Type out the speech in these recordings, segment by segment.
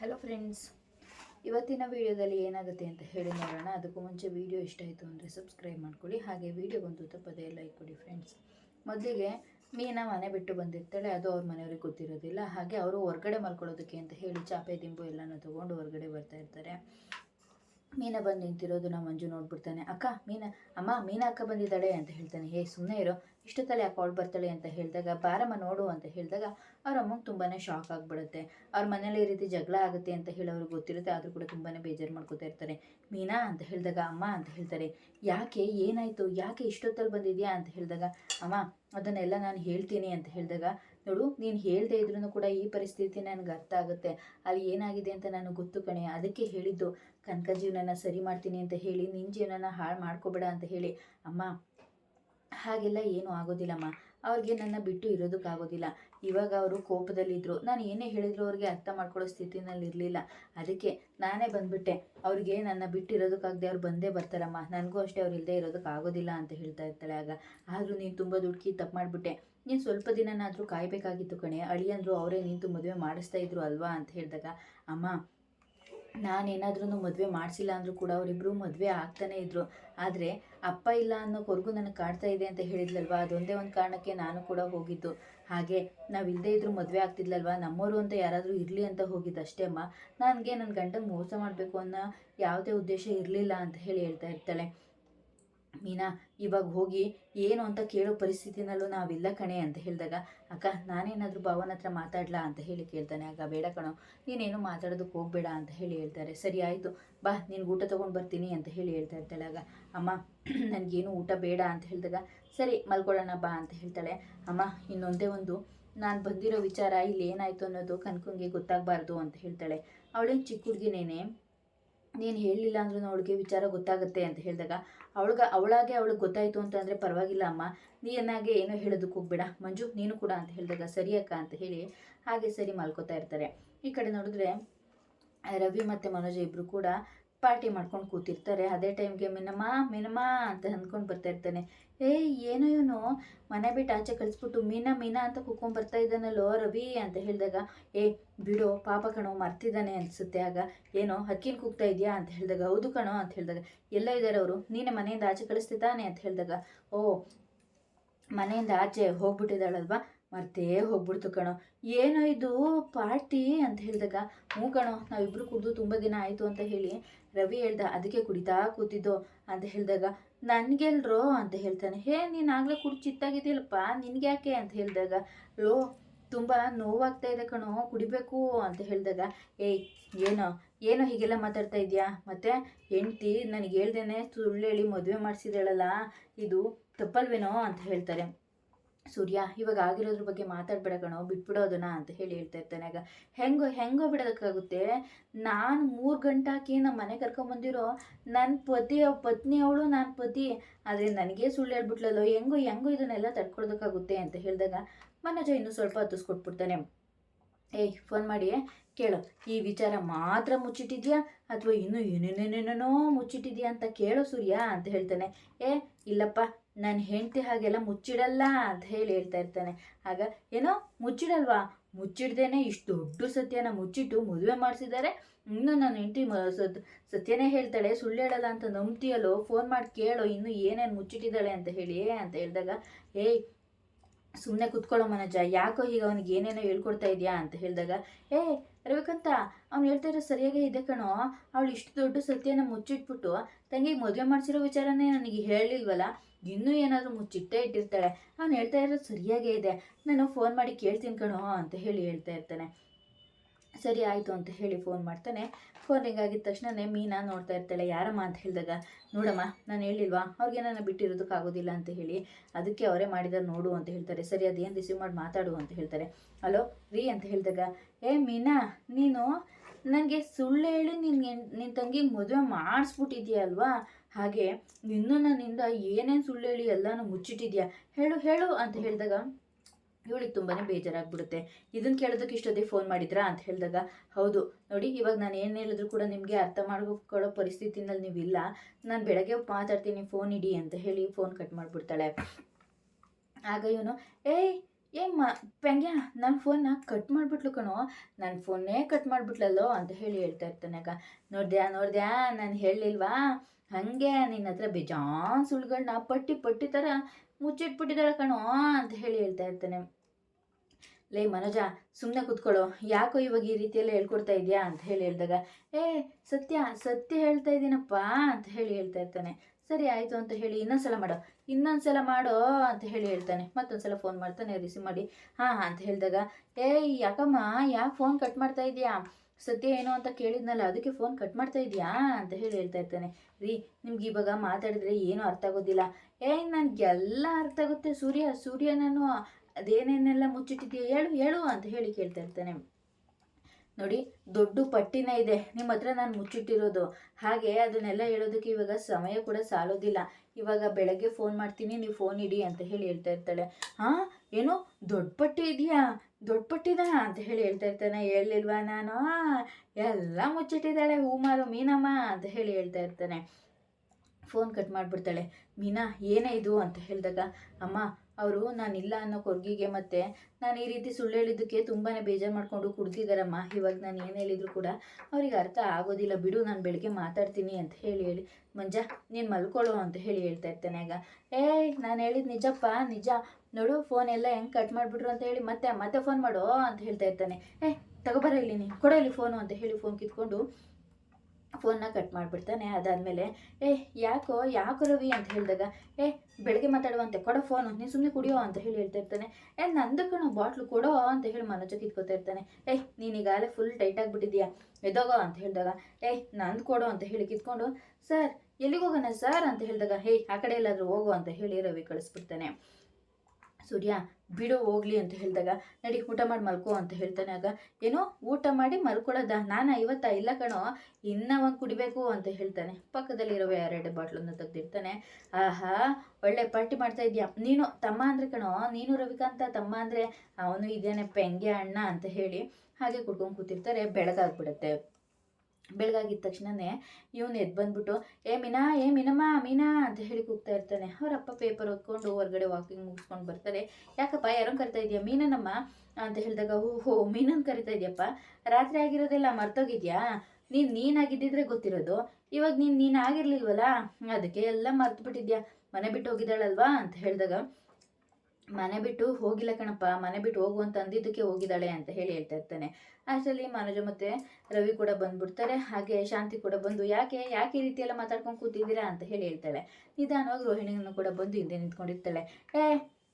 Hello friends ಇವತ್ತಿನ ವಿಡಿಯೋದಲ್ಲಿ ಏನಾಗುತ್ತೆ ಅಂತ ಹೇಳಿ ನೋಡೋಣ. ಅದಕ್ಕೂ ಮುಂಚೆ ವಿಡಿಯೋ ಇಷ್ಟ ಆಯಿತು ಅಂದರೆ ಸಬ್ಸ್ಕ್ರೈಬ್ ಮಾಡ್ಕೊಳ್ಳಿ. ಹಾಗೆ ವಿಡಿಯೋ ಬಂದು ತಪ್ಪದೇ ಲೈಕ್ ಕೊಡಿ ಫ್ರೆಂಡ್ಸ್ ಮೊದಲಿಗೆ ಮೀನಾ ಮನೆ ಬಿಟ್ಟು ಬಂದಿರ್ತಾಳೆ. ಅದು ಅವ್ರ ಮನೆಯವ್ರಿಗೆ ಗೊತ್ತಿರೋದಿಲ್ಲ. ಹಾಗೆ ಅವರು ಹೊರಗಡೆ ಮಲ್ಕೊಳ್ಳೋದಕ್ಕೆ ಅಂತ ಹೇಳಿ ಚಾಪೆ, ದಿಂಬು ಎಲ್ಲನೂ ತೊಗೊಂಡು ಹೊರಗಡೆ ಬರ್ತಾ ಇರ್ತಾರೆ. ಮೀನ ಬಂದು ನಿಂತಿರೋದನ್ನ ಮಂಜು ನೋಡ್ಬಿಡ್ತಾನೆ. ಅಕ್ಕ, ಮೀನ, ಅಮ್ಮ, ಮೀನಾ ಅಕ್ಕ ಬಂದಿದ್ದಾಳೆ ಅಂತ ಹೇಳ್ತಾನೆ. ಹೇ ಸುಮ್ಮನೆ ಇರೋ. ಇಷ್ಟೊತ್ತಲ್ಲಿ ಯಾಕೆ ಅವಳು ಬರ್ತಾಳೆ ಅಂತ ಹೇಳಿದಾಗ, ಬಾರಮ್ಮ, ನೋಡು ಅಂತ ಹೇಳಿದಾಗ, ಅವ್ರ ಅಮ್ಮಗೆ ತುಂಬಾ ಶಾಕ್ ಆಗಿಬಿಡುತ್ತೆ. ಅವ್ರ ಮನೇಲಿ ಈ ರೀತಿ ಜಗಳ ಆಗುತ್ತೆ ಅಂತ ಹೇಳಿ ಅವ್ರಿಗೆ ಗೊತ್ತಿರುತ್ತೆ, ಆದರೂ ಕೂಡ ತುಂಬಾ ಬೇಜಾರು ಮಾಡ್ಕೋತಾ ಇರ್ತಾರೆ. ಮೀನಾ ಅಂತ ಹೇಳಿದಾಗ, ಅಮ್ಮ ಅಂತ ಹೇಳ್ತಾರೆ. ಯಾಕೆ? ಏನಾಯಿತು? ಯಾಕೆ ಇಷ್ಟೊತ್ತಲ್ಲಿ ಬಂದಿದೆಯಾ? ಅಂತ ಹೇಳಿದಾಗ, ಅಮ್ಮ, ಅದನ್ನೆಲ್ಲ ನಾನು ಹೇಳ್ತೀನಿ ಅಂತ ಹೇಳಿದಾಗ, ನೋಡು, ನೀನು ಹೇಳ್ದೆ ಇದ್ರೂ ಕೂಡ ಈ ಪರಿಸ್ಥಿತಿ ನನಗೆ ಅರ್ಥ ಆಗುತ್ತೆ. ಅಲ್ಲಿ ಏನಾಗಿದೆ ಅಂತ ನಾನು ಗೊತ್ತು ಕಣೆ. ಅದಕ್ಕೆ ಹೇಳಿದ್ದು ಕನಕ ಜೀವನನ ಸರಿ ಮಾಡ್ತೀನಿ ಅಂತ ಹೇಳಿ ನಿನ್ನ ಜೀವನನ ಹಾಳು ಮಾಡ್ಕೋಬೇಡ ಅಂತ ಹೇಳಿ, ಅಮ್ಮ ಹಾಗೆಲ್ಲ ಏನೂ ಆಗೋದಿಲ್ಲಮ್ಮ. ಅವ್ರಿಗೆ ನನ್ನ ಬಿಟ್ಟು ಇರೋದಕ್ಕಾಗೋದಿಲ್ಲ. ಇವಾಗ ಅವರು ಕೋಪದಲ್ಲಿದ್ದರು ನಾನು ಏನೇ ಹೇಳಿದ್ರು ಅವ್ರಿಗೆ ಅರ್ಥ ಮಾಡ್ಕೊಳ್ಳೋ ಸ್ಥಿತಿನಲ್ಲಿ ಇರಲಿಲ್ಲ ಅದಕ್ಕೆ ನಾನೇ ಬಂದುಬಿಟ್ಟೆ. ಅವ್ರಿಗೆ ನನ್ನ ಬಿಟ್ಟು ಇರೋದಕ್ಕಾಗದೆ ಅವ್ರು ಬಂದೇ ಬರ್ತಾರಮ್ಮ. ನನಗೂ ಅಷ್ಟೇ ಅವ್ರು ಇಲ್ಲದೆ ಇರೋದಕ್ಕಾಗೋದಿಲ್ಲ ಅಂತ ಹೇಳ್ತಾ ಇರ್ತಾಳೆ ಆಗ. ಆದರೂ ನೀನು ತುಂಬ ದುಡ್ಕಿ ತಪ್ಪು ಮಾಡಿಬಿಟ್ಟೆ. ನೀನು ಸ್ವಲ್ಪ ದಿನನಾದರೂ ಕಾಯಬೇಕಾಗಿತ್ತು ಕಣೆ. ಅಳಿಯಂದರು ಅವರೇ ನಿಂತು ಮದುವೆ ಮಾಡಿಸ್ತಾ ಇದ್ರು ಅಲ್ವಾ ಅಂತ ಹೇಳಿದಾಗ, ಅಮ್ಮ ನಾನೇನಾದ್ರೂ ಮದುವೆ ಮಾಡಿಸಿಲ್ಲ ಅಂದರೂ ಕೂಡ ಅವರಿಬ್ಬರು ಮದುವೆ ಆಗ್ತಾನೇ ಇದ್ರು. ಆದರೆ ಅಪ್ಪ ಇಲ್ಲ ಅನ್ನೋ ಕೊರಗು ನನಗೆ ಕಾಡ್ತಾ ಇದೆ ಅಂತ ಹೇಳಿದ್ಲಲ್ವಾ? ಅದೊಂದೇ ಒಂದು ಕಾರಣಕ್ಕೆ ನಾನು ಕೂಡ ಹೋಗಿದ್ದು. ಹಾಗೆ ನಾವು ಇಲ್ಲದೇ ಇದ್ರೂ ಮದುವೆ ಆಗ್ತಿದ್ಲಲ್ವಾ? ನಮ್ಮವರು ಅಂತ ಯಾರಾದರೂ ಇರಲಿ ಅಂತ ಹೋಗಿದ್ದು ಅಷ್ಟೇ ಅಮ್ಮ. ನನಗೆ ನನ್ನ ಗಂಡ ಮೋಸ ಮಾಡಬೇಕು ಅನ್ನೋ ಯಾವುದೇ ಉದ್ದೇಶ ಇರಲಿಲ್ಲ ಅಂತ ಹೇಳಿ ಹೇಳ್ತಾ ಇರ್ತಾಳೆ. ಮೀನಾ, ಇವಾಗ ಹೋಗಿ ಏನು ಅಂತ ಕೇಳೋ ಪರಿಸ್ಥಿತಿನಲ್ಲೂ ನಾವಿಲ್ಲ ಕಣೆ ಅಂತ ಹೇಳಿದಾಗ, ಅಕ್ಕ, ನಾನೇನಾದರೂ ಭಾವನ ಹತ್ರ ಮಾತಾಡ್ಲಾ ಅಂತ ಹೇಳಿ ಕೇಳ್ತಾನೆ. ಆಗ ಬೇಡ ಕಣೋ, ನೀನೇನು ಮಾತಾಡೋದಕ್ಕೆ ಹೋಗಬೇಡ ಅಂತ ಹೇಳಿ ಹೇಳ್ತಾರೆ. ಸರಿ, ಆಯಿತು. ಬಾ, ನೀನು ಊಟ ತೊಗೊಂಡು ಬರ್ತೀನಿ ಅಂತ ಹೇಳಿ ಹೇಳ್ತಾ ಇರ್ತಾಳೆ. ಆಗ ಅಮ್ಮ, ನನಗೇನು ಊಟ ಬೇಡ ಅಂತ ಹೇಳಿದಾಗ, ಸರಿ, ಮಲ್ಕೊಳ್ಳೋಣ, ಬಾ, ಅಂತ ಹೇಳ್ತಾಳೆ. ಅಮ್ಮ, ಇನ್ನೊಂದೇ ಒಂದು, ನಾನು ಬಂದಿರೋ ವಿಚಾರ ಇಲ್ಲಿ ಏನಾಯಿತು ಅನ್ನೋದು ಕನ್ಕಂಗೆ ಗೊತ್ತಾಗಬಾರ್ದು, ಅಂತ ಹೇಳ್ತಾಳೆ. ಅವಳೇನು ಚಿಕ್ಕ ಹುಡುಗಿನೇನೆ ನೀನು ಹೇಳಲಿಲ್ಲ ಅಂದ್ರೂ ಅವಳಿಗೆ ವಿಚಾರ ಗೊತ್ತಾಗುತ್ತೆ ಅಂತ ಹೇಳಿದಾಗ, ಅವಳಿಗೆ, ಅವಳಾಗೆ ಅವಳಿಗೆ ಗೊತ್ತಾಯಿತು ಅಂತಂದರೆ ಪರವಾಗಿಲ್ಲ ಅಮ್ಮ. ನೀನಾಗೆ ಏನೋ ಹೇಳೋದಕ್ಕೆ ಹೋಗ್ಬೇಡ. ಮಂಜು, ನೀನು ಕೂಡ ಅಂತ ಹೇಳಿದಾಗ ಸರಿ ಅಕ್ಕ ಅಂತ ಹೇಳಿ ಹಾಗೆ ಸರಿ ಮಲ್ಕೋತಾ ಇರ್ತಾರೆ. ಈ ಕಡೆ ನೋಡಿದ್ರೆ ರವಿ ಮತ್ತು ಮನೋಜ ಇಬ್ಬರು ಕೂಡ ಪಾರ್ಟಿ ಮಾಡ್ಕೊಂಡು ಕೂತಿರ್ತಾರೆ. ಅದೇ ಟೈಮ್ಗೆ ಮಿನಮ್ಮ ಮಿನಮ್ಮ ಅಂತ ಅಂದ್ಕೊಂಡು ಬರ್ತಾ ಇರ್ತಾನೆ. ಏಯ್, ಏನೋ ಇವನು? ಮನೆ ಬಿಟ್ಟು ಆಚೆ ಕಳಿಸ್ಬಿಟ್ಟು ಮೀನಾ ಮೀನಾ ಅಂತ ಕೂತ್ಕೊಂಡು ಬರ್ತಾ ಇದ್ದಾನಲ್ಲೋ ರವಿ ಅಂತ ಹೇಳಿದಾಗ, ಏ, ಬಿಡು, ಪಾಪ ಕಣೋ, ಮರ್ತಿದ್ದಾನೆ ಅನಿಸುತ್ತೆ ಆಗ. ಏನೋ, ಹಕ್ಕಿನ ಕೂಗ್ತಾ ಇದೆಯಾ? ಅಂತ ಹೇಳಿದಾಗ, ಹೌದು ಕಣೋ, ಅಂತ ಹೇಳಿದಾಗ, ಎಲ್ಲ ಇದ್ದಾರೆ ಅವರು, ನೀನೆ ಮನೆಯಿಂದ ಆಚೆ ಕಳಿಸ್ತಿದ್ದಾನೆ, ಅಂತ ಹೇಳಿದಾಗ, ಓ, ಮನೆಯಿಂದ ಆಚೆ ಹೋಗ್ಬಿಟ್ಟಿದ್ದಾಳಲ್ವಾ? ಮರ್ತೇ ಹೋಗ್ಬಿಡ್ತು ಕಣೋ. ಏನೋ ಇದು ಪಾರ್ಟಿ ಅಂತ ಹೇಳಿದಾಗ, ಹ್ಞೂ ಕಣೋ, ನಾವಿಬ್ರು ಕುಡಿದು ತುಂಬ ದಿನ ಆಯಿತು ಅಂತ ಹೇಳಿ ರವಿ ಹೇಳ್ದ, ಅದಕ್ಕೆ ಕುಡಿತಾ ಕೂತಿದ್ದು ಅಂತ ಹೇಳಿದಾಗ, ನನಗೆಲ್ರೋ ಅಂತ ಹೇಳ್ತಾನೆ. ಹೇ, ನೀನು ಆಗಲೇ ಕುಡಿ ಚಿತ್ತಾಗಿದೆಯಲ್ಲಪ್ಪ ನಿನ್ಗೆ ಯಾಕೆ ಅಂತ ಹೇಳಿದಾಗ, ಲೋ, ತುಂಬ ನೋವಾಗ್ತಾ ಇದೆ ಕಣೋ, ಕುಡಿಬೇಕು ಅಂತ ಹೇಳಿದಾಗ, ಏಯ್, ಏನೋ ಏನೋ ಹೀಗೆಲ್ಲ ಮಾತಾಡ್ತಾ ಇದೆಯಾ ಮತ್ತೆ ಹೆಂಡ್ತಿ ನನಗೆ ಹೇಳ್ದೇನೆ ಸುಳ್ಳು ಹೇಳಿ ಮದುವೆ ಮಾಡಿಸಿದಾಳಲ್ಲ ಇದು ತಪ್ಪಲ್ವೇನೋ? ಅಂತ ಹೇಳ್ತಾರೆ. ಸೂರ್ಯ, ಇವಾಗ ಆಗಿರೋದ್ರ ಬಗ್ಗೆ ಮಾತಾಡ್ಬೇಡ ಕಣೋ, ಬಿಟ್ಬಿಡೋದನ್ನ ಅಂತ ಹೇಳಿ ಹೇಳ್ತಾ ಇರ್ತಾನೆ. ಆಗ ಹೆಂಗೋ ಹೆಂಗೋ ಬಿಡೋದಕ್ಕಾಗುತ್ತೆ. ನಾನು ಮೂರು ಗಂಟೆ ಹಾಕಿ ನಮ್ಮ ಮನೆ ಕರ್ಕೊಂಬಂದಿರೋ ನನ್ನ ಪತಿ, ಪತ್ನಿ ಅವಳು ನಾನು ಪತಿ, ಆದರೆ ನನಗೆ ಸುಳ್ಳು ಹೇಳ್ಬಿಟ್ಲಲ್ಲೋ, ಹೆಂಗೋ ಹೆಂಗೋ ಇದನ್ನೆಲ್ಲ ತಡ್ಕೊಳೋದಕ್ಕಾಗುತ್ತೆ ಅಂತ ಹೇಳಿದಾಗ ಮನೋಜ ಇನ್ನೂ ಸ್ವಲ್ಪ ಹತ್ತಿಸ್ಕೊಟ್ಬಿಡ್ತಾನೆ. ಏಯ್, ಫೋನ್ ಮಾಡಿ, ಕೇಳು, ಈ ವಿಚಾರ ಮಾತ್ರ ಮುಚ್ಚಿಟ್ಟಿದ್ಯಾ? ಅಥವಾ ಇನ್ನೂ ಏನೇನೇನೇನೇನೋ ಮುಚ್ಚಿಟ್ಟಿದ್ಯಾ ಅಂತ ಕೇಳು ಸೂರ್ಯ ಅಂತ ಹೇಳ್ತಾನೆ. ಏ, ಇಲ್ಲಪ್ಪ ನನ್ನ ಹೆಂಡತಿ ಹಾಗೆಲ್ಲ ಮುಚ್ಚಿಡಲ್ಲ ಅಂತ ಹೇಳಿ ಹೇಳ್ತಾ ಇರ್ತಾನೆ. ಆಗ ಏನೋ ಮುಚ್ಚಿಡಲ್ವಾ? ಮುಚ್ಚಿಡ್ದೇನೆ ಇಷ್ಟು ದೊಡ್ಡ ಸತ್ಯನ ಮುಚ್ಚಿಟ್ಟು ಮದುವೆ ಮಾಡಿಸಿದ್ದಾರೆ ಇನ್ನೂ ನನ್ನ ಹೆಂಡತಿ ಸತ್ ಸತ್ಯನೇ ಹೇಳ್ತಾಳೆ, ಸುಳ್ಳು ಹೇಳಲ್ಲ ಅಂತ ನಂಬ್ತೀಯಲ್ಲೋ? ಫೋನ್ ಮಾಡಿ ಕೇಳೋ, ಇನ್ನು ಏನೇನು ಮುಚ್ಚಿಟ್ಟಿದ್ದಾಳೆ ಅಂತ ಹೇಳಿ ಅಂತ ಹೇಳಿದಾಗ, ಏಯ್ ಸುಮ್ಮನೆ ಕುತ್ಕೊಳ್ಳೋ ಮನಜ, ಯಾಕೋ ಈಗ ಅವನಿಗೆ ಏನೇನೋ ಹೇಳ್ಕೊಡ್ತಾ ಇದೆಯಾ ಅಂತ ಹೇಳಿದಾಗ, ಏ, ರವಿಕಂತ, ಅವ್ನು ಹೇಳ್ತಾ ಇರೋ ಸರಿಯಾಗೇ ಇದೆ ಕಣೋ. ಅವಳು ಇಷ್ಟು ದೊಡ್ಡ ಸತ್ಯನ ಮುಚ್ಚಿಟ್ಬಿಟ್ಟು ತಂಗಿಗೆ ಮದುವೆ ಮಾಡಿಸಿರೋ ವಿಚಾರನೇ ನನಗೆ ಹೇಳಿಲ್ವಲ್ಲ ಇನ್ನೂ ಏನಾದರೂ ಮುಚ್ಚಿಟ್ಟೇ ಇಟ್ಟಿರ್ತಾಳೆ. ನಾನು ಹೇಳ್ತಾ ಇರೋದು ಸರಿಯಾಗೇ ಇದೆ. ನಾನು ಫೋನ್ ಮಾಡಿ ಕೇಳ್ತೀನಿ ಕಣೋ ಅಂತ ಹೇಳಿ ಹೇಳ್ತಾ ಇರ್ತಾನೆ. ಸರಿ ಆಯಿತು ಅಂತ ಹೇಳಿ ಫೋನ್ ಮಾಡ್ತಾನೆ. ಫೋನ್ ರಿಂಗ್ ತಕ್ಷಣನೇ ಮೀನಾ ನೋಡ್ತಾ ಇರ್ತಾಳೆ. ಯಾರಮ್ಮ ಅಂತ ಹೇಳಿದಾಗ, ನೋಡಮ್ಮ, ನಾನು ಹೇಳಿಲ್ವಾ? ಅವ್ರಿಗೆ ನಾನು ಬಿಟ್ಟಿರೋದಕ್ಕಾಗೋದಿಲ್ಲ ಅಂತ ಹೇಳಿ. ಅದಕ್ಕೆ ಅವರೇ ಮಾಡಿದಾರೆ ನೋಡು ಅಂತ ಹೇಳ್ತಾರೆ. ಸರಿ, ಅದೇನು ರಿಸೀವ್ ಮಾಡಿ ಮಾತಾಡು ಅಂತ ಹೇಳ್ತಾರೆ. ಹಲೋ, ರೀ ಅಂತ ಹೇಳಿದಾಗ, ಏ ಮೀನಾ, ನೀನು ನನಗೆ ಸುಳ್ಳು ಹೇಳಿ ನಿನ್ಗೆ ನಿನ್ನ ತಂಗಿಗೆ ಮದುವೆ ಮಾಡಿಸ್ಬಿಟ್ಟಿದ್ಯಲ್ವಾ ಹಾಗೆ ಇನ್ನೂ ನನ್ನಿಂದ ಏನೇನು ಸುಳ್ಳು ಹೇಳಿ ಎಲ್ಲನೂ ಮುಚ್ಚಿಟ್ಟಿದ್ಯಾ? ಹೇಳು ಹೇಳು, ಅಂತ ಹೇಳಿದಾಗ ಇವಳಿಗೆ ತುಂಬಾ ಬೇಜಾರಾಗ್ಬಿಡುತ್ತೆ. ಇದನ್ನು ಕೇಳೋದಕ್ಕೆ ಇಷ್ಟೊತ್ತಿಗೆ ಫೋನ್ ಮಾಡಿದ್ರಾ? ಅಂತ ಹೇಳಿದಾಗ, ಹೌದು. ನೋಡಿ, ಇವಾಗ ನಾನು ಏನು ಹೇಳಿದ್ರು ಕೂಡ ನಿಮಗೆ ಅರ್ಥ ಮಾಡ್ಕೊಳ್ಳೋ ಪರಿಸ್ಥಿತಿನಲ್ಲಿ ನೀವಿಲ್ಲ. ನಾನು ಬೆಳಗ್ಗೆ ಮಾತಾಡ್ತೀನಿ ಫೋನ್ ಇಡಿ, ಅಂತ ಹೇಳಿ ಫೋನ್ ಕಟ್ ಮಾಡಿಬಿಡ್ತಾಳೆ. ಆಗ ಇವನು, ಏಯ್ ಏ ಮಾ, ಪೆಂಗ್ಯ ನನ್ನ ಫೋನ್ನ ಕಟ್ ಮಾಡಿಬಿಟ್ಲು ಕಣೋ. ನನ್ನ ಫೋನ್ನೇ ಕಟ್ ಮಾಡಿಬಿಟ್ಲಲ್ಲೋ? ಅಂತ ಹೇಳಿ ಹೇಳ್ತಾ ಇರ್ತಾನೆ ಆಗ. ನೋಡ್ದ್ಯಾ ನೋಡ್ದ್ಯಾ, ನಾನು ಹೇಳಿಲ್ವಾ ಹಾಗೆ ನಿನ್ನ ಹತ್ರ ಬೇಜಾನ್ ಸುಳ್ಳುಗಳನ್ನ ಪಟ್ಟಿ ಪಟ್ಟಿ ಥರ ಮುಚ್ಚಿಟ್ಬಿಟ್ಟಿದ್ದಾಳೆ ಕಣೋ ಅಂತ ಹೇಳಿ ಹೇಳ್ತಾ ಇರ್ತಾನೆ. ಲೇ ಮನೋಜ ಸುಮ್ಮನೆ ಕೂತ್ಕೊಳ್ಳೋ. ಯಾಕೋ ಇವಾಗ ಈ ರೀತಿಯೆಲ್ಲ ಹೇಳ್ಕೊಡ್ತಾ ಇದೆಯಾ ಅಂತ ಹೇಳಿ ಹೇಳಿದಾಗ, ಏ, ಸತ್ಯ ಸತ್ಯ ಹೇಳ್ತಾ ಇದ್ದೀನಪ್ಪ ಅಂತ ಹೇಳಿ ಹೇಳ್ತಾ ಇರ್ತಾನೆ. ಸರಿ ಆಯಿತು ಅಂತ ಹೇಳಿ ಇನ್ನೊಂದ್ಸಲ ಮಾಡೋ. ಇನ್ನೊಂದ್ಸಲ ಮಾಡೋ ಅಂತ ಹೇಳಿ ಹೇಳ್ತಾನೆ. ಮತ್ತೊಂದ್ಸಲ ಫೋನ್ ಮಾಡ್ತಾನೆ, ರಿಸೀವ್ ಮಾಡಿ. ಹಾಂ ಅಂತ ಹೇಳಿದಾಗ, ಏಯ್, ಯಾಕಮ್ಮ, ಯಾಕೆ ಫೋನ್ ಕಟ್ ಮಾಡ್ತಾ ಇದೆಯಾ? ಸದ್ಯ ಏನು ಅಂತ ಕೇಳಿದ್ನಲ್ಲ, ಅದಕ್ಕೆ ಫೋನ್ ಕಟ್ ಮಾಡ್ತಾ ಇದೆಯಾ? ಅಂತ ಹೇಳಿ ಹೇಳ್ತಾ ಇರ್ತಾನೆ. ರೀ, ನಿಮ್ಗೆ ಇವಾಗ ಮಾತಾಡಿದ್ರೆ ಏನೂ ಅರ್ಥ ಆಗೋದಿಲ್ಲ. ಏಯ್ ನನಗೆಲ್ಲ ಅರ್ಥ ಆಗುತ್ತೆ. ಸೂರ್ಯ ಸೂರ್ಯ ನಾನು ಅದೇನೇನೆಲ್ಲ ಮುಚ್ಚಿಟ್ಟಿದ್ದೀಯ ಹೇಳು ಹೇಳು ಅಂತ ಹೇಳಿ ಕೇಳ್ತಾ ಇರ್ತಾನೆ. ನೋಡಿ, ದೊಡ್ಡ ಪಟ್ಟಿನೇ ಇದೆ. ನಿಮ್ಮ ಹತ್ರ ನಾನು ಮುಚ್ಚಿಟ್ಟಿರೋದು. ಹಾಗೆ ಅದನ್ನೆಲ್ಲ ಹೇಳೋದಕ್ಕೆ ಇವಾಗ ಸಮಯ ಕೂಡ ಸಾಲೋದಿಲ್ಲ. ಇವಾಗ ಬೆಳಗ್ಗೆ ಫೋನ್ ಮಾಡ್ತೀನಿ, ನೀವು ಫೋನ್ ಇಡಿ ಅಂತ ಹೇಳಿ ಹೇಳ್ತಾ ಇರ್ತಾಳೆ. ಹಾಂ, ಏನು? ದೊಡ್ಡ ಪಟ್ಟಿ ಇದೆಯಾ? ದೊಡ್ಡ ಪಟ್ಟಿನ? ಅಂತ ಹೇಳಿ ಹೇಳ್ತಾ ಇರ್ತಾನೆ. ಹೇಳಿಲ್ವಾ ನಾನು? ಎಲ್ಲ ಮುಚ್ಚಿಟ್ಟಿದ್ದಾಳೆ ಹೂ ಮಾರು ಮೀನಮ್ಮ ಅಂತ ಹೇಳಿ ಹೇಳ್ತಾ ಇರ್ತಾನೆ. Phone cut ಮಾಡಿಬಿಡ್ತಾಳೆ. ಮೀನಾ, ಏನೇ ಇದು? ಅಂತ ಹೇಳಿದಾಗ, ಅಮ್ಮ, ಅವರು ನಾನಿಲ್ಲ ಅನ್ನೋ ಕೊರ್ಗಿಗೆ ಮತ್ತೆ ನಾನು ಈ ರೀತಿ ಸುಳ್ಳು ಹೇಳಿದ್ದಕ್ಕೆ ತುಂಬಾ ಬೇಜಾರು ಮಾಡಿಕೊಂಡು ಕುಡ್ದಿದ್ದಾರಮ್ಮ ಇವಾಗ ನಾನು ಏನು ಹೇಳಿದ್ರು ಕೂಡ ಅವ್ರಿಗೆ ಅರ್ಥ ಆಗೋದಿಲ್ಲ. ಬಿಡು, ನಾನು ಬೆಳಗ್ಗೆ ಮಾತಾಡ್ತೀನಿ ಅಂತ ಹೇಳಿ ಹೇಳಿ. ಮಂಜ, ನೀನು ಮಲ್ಕೊಳ್ಳೋ ಅಂತ ಹೇಳಿ ಹೇಳ್ತಾ ಇರ್ತಾನೆ ಆಗ. ಏಯ್, ನಾನು ಹೇಳಿದ್ದು ನಿಜಪ್ಪ, ನಿಜ. ನೋಡು ಫೋನ್ ಎಲ್ಲ ಹೆಂಗೆ ಕಟ್ ಮಾಡಿಬಿಟ್ರು ಅಂತ ಹೇಳಿ ಮತ್ತೆ ಮತ್ತೆ ಫೋನ್ ಮಾಡೋ? ಅಂತ ಹೇಳ್ತಾ ಇರ್ತಾನೆ. ಏ ತಗೋಬರ ಇಲ್ಲಿ ನೀನು. ಕೊಡೋ ಇಲ್ಲಿ ಫೋನು ಅಂತ ಹೇಳಿ ಫೋನ್ ಕಿತ್ಕೊಂಡು ಫೋನ್ನ ಕಟ್ ಮಾಡಿಬಿಡ್ತಾನೆ. ಅದಾದಮೇಲೆ, ಏ, ಯಾಕೋ ಯಾಕೋ ರವಿ ಅಂತ ಹೇಳಿದಾಗ, ಏ, ಬೆಳಗ್ಗೆ ಮಾತಾಡುವಂತೆ, ಕೊಡೋ ಫೋನು ನೀನು ಸುಮ್ಮನೆ ಕುಡಿಯೋ ಅಂತ ಹೇಳಿ ಹೇಳ್ತಾ ಇರ್ತಾನೆ. ಏ, ನಂದು ಕಣೋ ಬಾಟ್ಲು ಕೊಡೋ ಅಂತ ಹೇಳಿ ಮನೋಜ ಕಿತ್ಕೋತಾ ಇರ್ತಾನೆ. ಏಯ್ ನೀನೀಗಾಗಲೇ ಫುಲ್ ಟೈಟ್ ಆಗಿಬಿಟ್ಟಿದ್ಯಾ ಎದೋಗೋ ಅಂತ ಹೇಳಿದಾಗ ಏಯ್ ನಂದು ಕೊಡೋ ಅಂತ ಹೇಳಿ ಕಿತ್ಕೊಂಡು ಸರ್ ಎಲ್ಲಿಗೆ ಹೋಗೋಣ ಸರ್ ಅಂತ ಹೇಳಿದಾಗ, ಹೇ, ಆ ಕಡೆ ಎಲ್ಲಾದರೂ ಹೋಗು ಅಂತ ಹೇಳಿ ರವಿ ಕಳಿಸ್ಬಿಡ್ತಾನೆ. ಸೂರ್ಯ ಬಿಡು ಹೋಗ್ಲಿ ಅಂತ ಹೇಳಿದಾಗ, ನಡಿ ಊಟ ಮಾಡಿ ಮಲ್ಕೋ ಅಂತ ಹೇಳ್ತಾನೆ. ಆಗ ಏನೋ ಊಟ ಮಾಡಿ ಮಲ್ಕೊಳ್ಳೋದ, ನಾನು ಇವತ್ತ ಇಲ್ಲ ಕಣೋ, ಇನ್ನೂ ಒಂದು ಕುಡಿಬೇಕು ಅಂತ ಹೇಳ್ತಾನೆ. ಪಕ್ಕದಲ್ಲಿರೋ ಎರಡು ಬಾಟ್ಲನ್ನು ತೆಗ್ದಿರ್ತಾನೆ ಆಹಾ, ಒಳ್ಳೆ ಪಾರ್ಟಿ ಮಾಡ್ತಾ ಇದೆಯಾ? ನೀನು ತಮ್ಮ ಅಂದರೆ ಕಣೋ, ನೀನು ರವಿಕಾಂತ ತಮ್ಮ ಅಂದರೆ, ಅವನು ಇದೇನೆ ಪೆಂಗೆ ಅಣ್ಣ ಅಂತ ಹೇಳಿ ಹಾಗೆ ಕುಡ್ಕೊಂಡು ಕೂತಿರ್ತಾರೆ. ಬೆಳಗಾಗ್ಬಿಡುತ್ತೆ. ಬೆಳಗಾಗಿದ್ದ ತಕ್ಷಣನೇ ಇವನು ಎದ್ದು ಬಂದ್ಬಿಟ್ಟು, ಏ ಮೀನಾ, ಏ ಮೀನಮ್ಮ, ಮೀನಾ ಅಂತ ಹೇಳಿ ಕೂಗ್ತಾ ಇರ್ತಾನೆ. ಅವರಪ್ಪ ಪೇಪರ್ ಓದ್ಕೊಂಡು ಹೊರಗಡೆ ವಾಕಿಂಗ್ ಮುಗಿಸ್ಕೊಂಡು ಬರ್ತಾರೆ. ಯಾಕಪ್ಪ ಯಾರೋ ಕರಿತಾ ಇದೆಯಾ? ಮೀನನಮ್ಮ ಅಂತ ಹೇಳಿದಾಗ ಹೋ ಹೋ ಮೀನನ್ನು ಕರಿತಾ ಇದೆಯಪ್ಪ? ರಾತ್ರಿ ಆಗಿರೋದೆಲ್ಲ ಮರ್ತೋಗಿದ್ಯಾ? ನೀನು ನೀನಾಗಿದ್ದಿದ್ರೆ ಗೊತ್ತಿರೋದು. ಇವಾಗ ನೀನು ನೀನು ಆಗಿರ್ಲಿಲ್ವಲ್ಲ ಅದಕ್ಕೆ ಎಲ್ಲ ಮರ್ತು ಬಿಟ್ಟಿದ್ಯಾ ಮನೆ ಬಿಟ್ಟು ಹೋಗಿದ್ದಾಳಲ್ವಾ? ಅಂತ ಹೇಳಿದಾಗ ಮನೆ ಬಿಟ್ಟು ಹೋಗಿಲ್ಲ ಕಣಪ್ಪ, ಮನೆ ಬಿಟ್ಟು ಹೋಗು ಅಂತ ಅಂದಿದ್ದಕ್ಕೆ ಹೋಗಿದ್ದಾಳೆ ಅಂತ ಹೇಳಿ ಹೇಳ್ತಾ ಇರ್ತಾನೆ. ಅಷ್ಟರಲ್ಲಿ ಮನೋಜ ಮತ್ತೆ ರವಿ ಕೂಡ ಬಂದ್ಬಿಡ್ತಾರೆ, ಹಾಗೆ ಶಾಂತಿ ಕೂಡ ಬಂದು, ಯಾಕೆ ಯಾಕೆ ಈ ರೀತಿ ಮಾತಾಡ್ಕೊಂಡು ಕೂತಿದ್ದೀರಾ? ಅಂತ ಹೇಳಿ ಹೇಳ್ತಾಳೆ. ನಿಧಾನವಾಗಿ ರೋಹಿಣಿಯನ್ನು ಕೂಡ ಬಂದು ಹಿಂದೆ ನಿಂತ್ಕೊಂಡಿರ್ತಾಳೆ. ಏ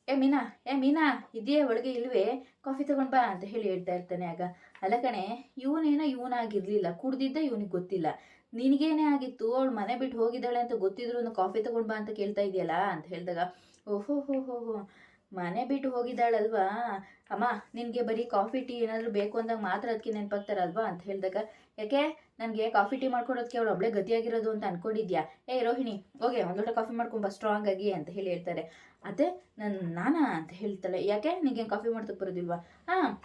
ಏ ಮೀನಾ ಏ ಮೀನಾ ಇದೆಯೇ ಒಳಗೆ ಇಲ್ವೇ? ಕಾಫಿ ತಗೊಂಡ್ ಬಾ, ಅಂತ ಹೇಳಿ ಹೇಳ್ತಾ ಇರ್ತಾನೆ ಆಗ. ಅಲ್ಲ ಕಣೆ, ಇವನೇನೋ ಇವನಾಗಿರ್ಲಿಲ್ಲ, ಕುಡ್ದಿದ್ದ ಇವನಿಗೆ ಗೊತ್ತಿಲ್ಲ. ನಿನಗೇನೇ ಆಗಿತ್ತು? ಅವಳು ಮನೆ ಬಿಟ್ಟು ಹೋಗಿದ್ದಾಳೆ ಅಂತ ಗೊತ್ತಿದ್ರು ಕಾಫಿ ತಗೊಂಡ್ ಬಾ ಅಂತ ಕೇಳ್ತಾ ಇದೆಯಲ್ಲ? ಅಂತ ಹೇಳಿದಾಗ, ಓಹೋ, ಹೋ ಹೋ ಹೋ. ಮನೆ ಬಿಟ್ಟು ಹೋಗಿದ್ದಾಳಲ್ವಾ? ಅಮ್ಮ, ನಿನಗೆ ಬರೀ ಕಾಫಿ, ಟೀ ಏನಾದರೂ ಬೇಕು ಅಂದಾಗ ಮಾತ್ರ ಅದಕ್ಕೆ ನೆನಪಾಗ್ತಾರಲ್ವಾ ಅಂತ ಹೇಳಿದಾಗ, ಯಾಕೆ? ನನಗೆ ಕಾಫಿ, ಟೀ ಮಾಡ್ಕೊಡೋದಕ್ಕೆ ಅವಳು ಒಬ್ಳೆ ಗತಿಯಾಗಿರೋದು ಅಂತ ಅನ್ಕೊಂಡಿದ್ಯಾ? ಏ, ರೋಹಿಣಿ, ಹೋಗಿ, ಒಂದು ಲೋಟ ಕಾಫಿ ಮಾಡ್ಕೊಂಬ ಸ್ಟ್ರಾಂಗ್ ಆಗಿ, ಅಂತ ಹೇಳಿ ಹೇಳ್ತಾರೆ. ಅದೇ ನನ್ನ ನಾನಾ ಅಂತ ಹೇಳ್ತಾಳೆ, ಯಾಕೆ? ನಿಂಗೆ ಕಾಫಿ ಮಾಡ್ತಕ್ಕೆ ಬರೋದಿಲ್ವಾ? ಹಾಂ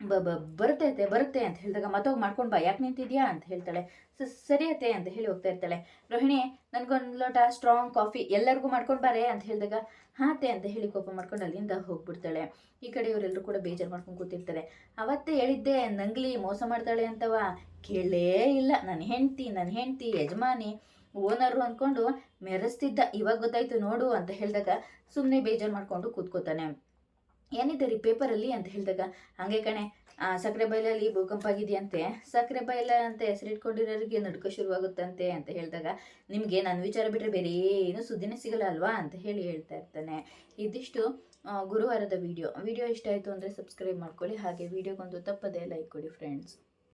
ಬ ಬ ಬರುತ್ತೆ ಬರುತ್ತೆ ಅಂತ ಹೇಳಿದಾಗ ಮತ್ತೋಗಿ ಮಾಡ್ಕೊಂಡು ಬಾ. ಯಾಕೆ ನಿಂತಿದ್ಯಾ ಅಂತ ಹೇಳ್ತಾಳೆ. ಸ, ಸರಿ ಅತ್ತೆ ಅಂತ ಹೇಳಿ ಹೋಗ್ತಾ ಇರ್ತಾಳೆ. ರೋಹಿಣಿ ನನಗೊಂದು ಲೋಟ ಸ್ಟ್ರಾಂಗ್ ಕಾಫಿ ಎಲ್ಲರಿಗೂ ಮಾಡ್ಕೊಂಡು ಬಾರೆ ಅಂತ ಹೇಳಿದಾಗ ಹಾತೆ ಅಂತ ಹೇಳಿ ಕೋಪ ಮಾಡ್ಕೊಂಡು ಅಲ್ಲಿಂದ ಹೋಗ್ಬಿಡ್ತಾಳೆ. ಈ ಕಡೆ ಇವರೆಲ್ಲರೂ ಕೂಡ ಬೇಜಾರು ಮಾಡ್ಕೊಂಡು ಕೂತಿರ್ತಾರೆ. ಅವತ್ತೇ ಹೇಳಿದ್ದೆ, ನಂಗ್ಲಿ ಮೋಸ ಮಾಡ್ತಾಳೆ ಅಂತವ? ಕೇಳೇ ಇಲ್ಲ. ನನ್ನ ಹೆಂಡ್ತಿ ನನ್ನ ಹೆಂಡ್ತಿ, ಯಜಮಾನಿ, ಓನರು ಅಂದ್ಕೊಂಡು ಮೆರೆಸ್ತಿದ್ದ. ಇವಾಗ ಗೊತ್ತಾಯ್ತು ನೋಡು ಅಂತ ಹೇಳಿದಾಗ ಸುಮ್ಮನೆ ಬೇಜಾರು ಮಾಡ್ಕೊಂಡು ಕೂತ್ಕೋತಾನೆ. ಏನಿದೆ ರೀ ಪೇಪರಲ್ಲಿ ಅಂತ ಹೇಳಿದಾಗ? ಹಂಗೆ ಕಣೆ ಸಕ್ಕರೆ ಬೈಲಲ್ಲಿ ಭೂಕಂಪ ಆಗಿದೆಯಂತೆ ಸಕ್ಕರೆ ಬೈಲ ಅಂತ ಹೆಸರಿಟ್ಕೊಂಡಿರೋರಿಗೆ ನಡ್ಕೋ ಶುರುವಾಗುತ್ತಂತೆ ಅಂತ ಹೇಳಿದಾಗ ನಿಮಗೆ ನನ್ನ ವಿಚಾರ ಬಿಟ್ಟರೆ ಬೇರೆ ಏನು ಸುದ್ದಿನೇ ಸಿಗಲ್ಲ ಅಲ್ವಾ ಅಂತ ಹೇಳಿ ಹೇಳ್ತಾ ಇರ್ತಾನೆ. ಇದಿಷ್ಟು ಗುರುವಾರದ ವಿಡಿಯೋ ವಿಡಿಯೋ ಇಷ್ಟ ಆಯಿತು ಅಂದರೆ ಸಬ್ಸ್ಕ್ರೈಬ್ ಮಾಡ್ಕೊಳ್ಳಿ. ಹಾಗೆ ವಿಡಿಯೋಗೊಂದು ತಪ್ಪದೇ ಲೈಕ್ ಕೊಡಿ ಫ್ರೆಂಡ್ಸ್